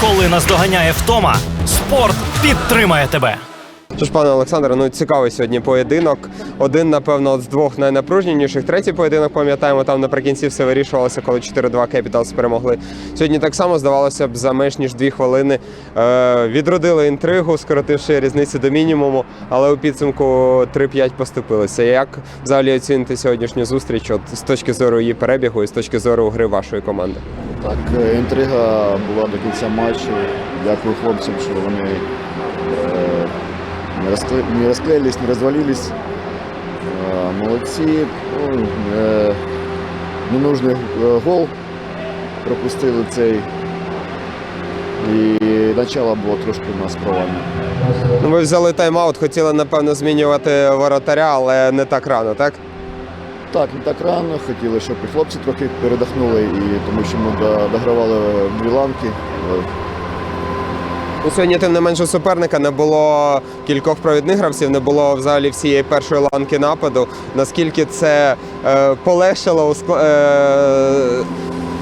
Коли наздоганяє втома, спорт підтримає тебе. Тож, пане Олександре, ну цікавий сьогодні поєдинок. Один, напевно, з двох найнапружніших. Третій поєдинок, пам'ятаємо, там наприкінці все вирішувалося, коли 4-2 Capitals перемогли. Сьогодні так само здавалося б за менш ніж дві хвилини. Е, відродили інтригу, скоротивши різницю до мінімуму, але у підсумку 3-5 поступилися. Як взагалі оціните сьогоднішню зустріч от, з точки зору її перебігу і з точки зору гри вашої команди? Так, е, інтрига була до кінця матчу. Дякую хлопцям, що вони е, не, розклеїлись, не розвалились. Е, молодці. Ненужний гол пропустили цей. І начало було трошки у нас провальне. Ну, ви взяли тайм-аут, хотіли, напевно, змінювати воротаря, але не так рано, так? Так, не так рано. Хотіли, щоб і хлопці трохи передохнули, і тому що ми до- догравали дві ланки. Ну, Сьогодні, тим не менше, суперника не було кількох провідних гравців, не було взагалі всієї першої ланки нападу. Наскільки це е, полегшило, ускла- е,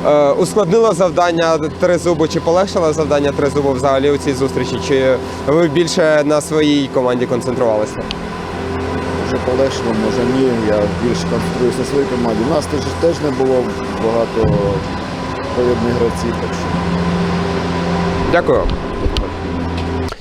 е, ускладнило завдання тризубу, чи полегшило завдання тризубу взагалі у цій зустрічі? Чи ви більше на своїй команді концентрувалися? Може полегшило, може ні. Я більше концентруюся на своїй команді. У нас теж, теж не було багато провідних гравців. Так що Дякую.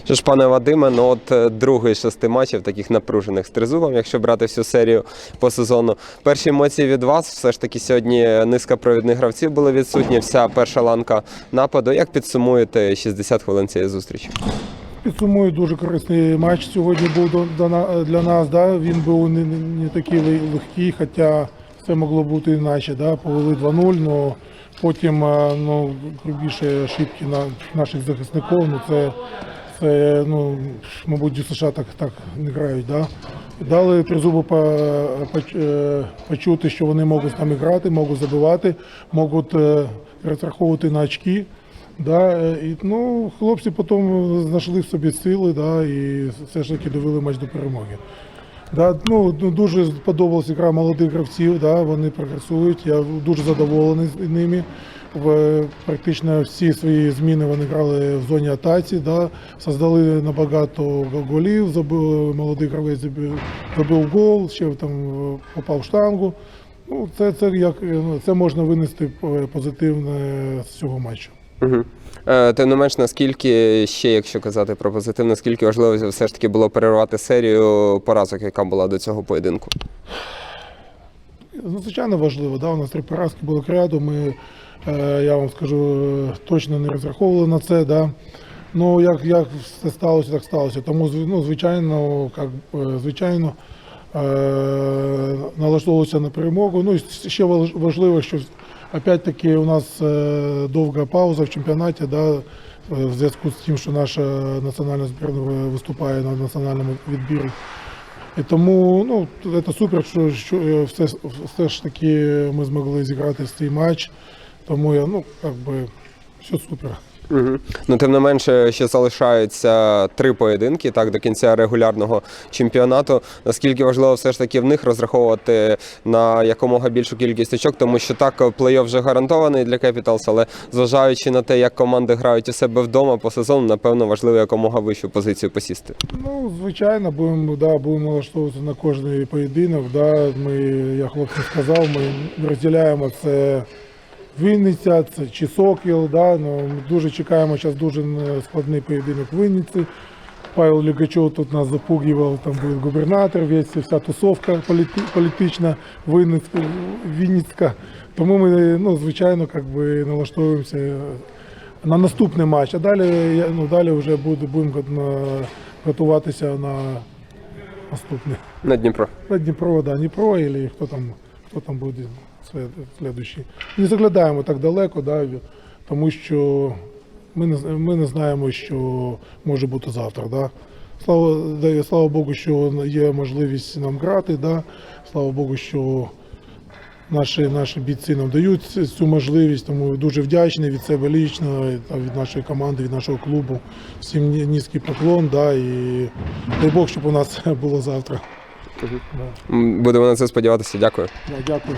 Що ж, пане Вадиме, ну от е, другий шести матчів таких напружених з тризубом, якщо брати всю серію по сезону. Перші емоції від вас. Все ж таки сьогодні низка провідних гравців були відсутні. Вся перша ланка нападу. Як підсумуєте 60 хвилин цієї зустрічі? Підсумую, дуже корисний матч сьогодні був для нас. Да? Він був не, не, такий легкий, хоча все могло бути іначе. Да? Повели 2-0, але потім е, ну, більше ошибки на наших захисників. Ну, це, це ну, мабуть, у США так, так не грають. Да? Дали тризубу е, почути, що вони можуть з нами грати, можуть забивати, можуть е, розраховувати на очки. Да, е, і, ну, хлопці потім знайшли в собі сили да, і все ж таки довели матч до перемоги. Да, ну, ну, дуже сподобалася гра молодих гравців, да, вони прогресують. Я дуже задоволений ними. Практично всі свої зміни вони грали в зоні атаці, да, создали набагато голів, забив, молодий гравець забив, забив гол, ще там е, попав в штангу. Ну, це, це, як, е, ну, це можна винести позитивне з цього матчу. Угу. Тим не менш, наскільки ще, якщо казати про позитив, наскільки важливо все ж таки було перервати серію поразок, яка була до цього поєдинку? Ну, звичайно, важливо. Да? У нас три поразки було кряду. Ми, е, я вам скажу, точно не розраховували на це. Да? Ну, як, як все сталося, так сталося. Тому, ну, звичайно, як, звичайно, е, налаштовувалися на перемогу. Ну, і ще важливо, що опять-таки у нас е, довга пауза в чемпіонаті, да? е, в зв'язку з тим, що наша національна збірна виступає на національному відбірі. І тому ну, це супер, що, що е, все, все ж таки ми змогли зіграти цей матч. Тому я, ну, як би, все супер. Угу. Ну, тим не менше, ще залишаються три поєдинки так до кінця регулярного чемпіонату. Наскільки важливо все ж таки в них розраховувати на якомога більшу кількість очок, тому що так плей-офф вже гарантований для Capitals, але зважаючи на те, як команди грають у себе вдома по сезону, напевно, важливо якомога вищу позицію посісти. Ну, звичайно, будемо, да, будемо налаштовуватися на кожний поєдинок. Да. Ми, я хлопцям сказав, ми розділяємо це Вінниця, це чи Сокіл. Да. Ну, ми дуже чекаємо зараз дуже е, складний поєдинок в Вінниці. Павел Лігачов тут нас запугивав, там буде губернатор, весь вся тусовка політи, політична Вінницька, Вінницька. Тому ми, ну, звичайно, как би, налаштовуємося на наступний матч. А далі, я- ну, далі вже буде, будемо го- на- готуватися на наступний. На Дніпро. На Дніпро, да, Дніпро, або хто там, хто там буде Слідуючий. Не заглядаємо так далеко, да, тому що ми не, ми не знаємо, що може бути завтра. Да. Слава, да, слава Богу, що є можливість нам грати. Да. Слава Богу, що наші, наші бійці нам дають цю можливість, тому дуже вдячний від себе лічно, від нашої команди, від нашого клубу. Всім низький поклон, да, і дай Бог, щоб у нас було завтра. Будемо на це сподіватися. Дякую. Дякую.